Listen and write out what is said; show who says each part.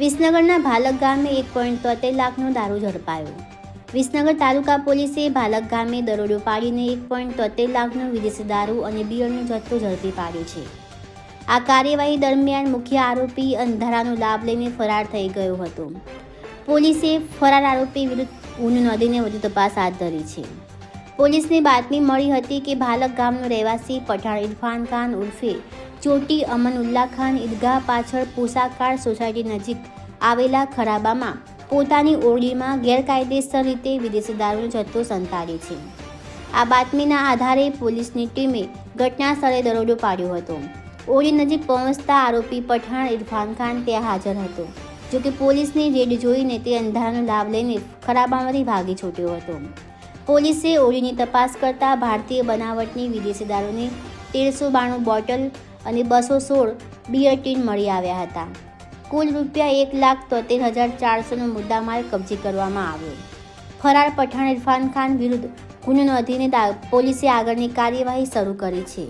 Speaker 1: વિસનગરના ભાલક ગામે એક પોઈન્ટ તોતેર લાખનો દારૂ ઝડપાયો. વિસનગર તાલુકા પોલીસે ભાલક ગામે દરોડો પાડીને એક પોઈન્ટ તોતેર લાખનો વિદેશી દારૂ અને બિયરનો જથ્થો ઝડપી પાડ્યો છે. આ કાર્યવાહી દરમિયાન મુખ્ય આરોપી અંધારાનો લાભ લઈને ફરાર થઈ ગયો હતો. પોલીસે ફરાર આરોપી વિરુદ્ધ ગુનો નોંધીને વધુ તપાસ હાથ ધરી છે. પોલીસને બાતમી મળી હતી કે ભાલક ગામનો રહેવાસી પઠાણ ઇરફાન ખાન ઉર્ફે ચોટી અમન ઉલ્લા ખાન ઈદગાહ પાછળ પોસાકાર સોસાયટી નજીક આવેલા ખરાબામાં પોતાની ઓરડીમાં ગેરકાયદેસર રીતે વિદેશી દારૂનો જથ્થો સંતાડે છે. આ બાતમીના આધારે પોલીસની ટીમે ઘટના સ્થળે દરોડો પાડ્યો હતો. ઓરડી નજીક પહોંચતા આરોપી પઠાણ ઇરફાન ખાન ત્યાં હાજર હતો, જો કે પોલીસની રેડ જોઈને તે અંધારાનો લાભ લઈને ખરાબામાંથી ભાગી છૂટ્યો હતો. પોલીસે ઓળીની તપાસ કરતા ભારતીય બનાવટની વિદેશી દારૂની તેરસો બાણું બોટલ અને બસો સોળ બિયર ટીન મળી આવ્યા હતા. કુલ રૂપિયા એક લાખ તોતેર હજાર ચારસોનો મુદ્દામાલ કબજે કરવામાં આવ્યો. ફરાર પઠાણ ઇરફાન ખાન વિરુદ્ધ ગુનો નોંધીને પોલીસે આગળની કાર્યવાહી શરૂ કરી છે.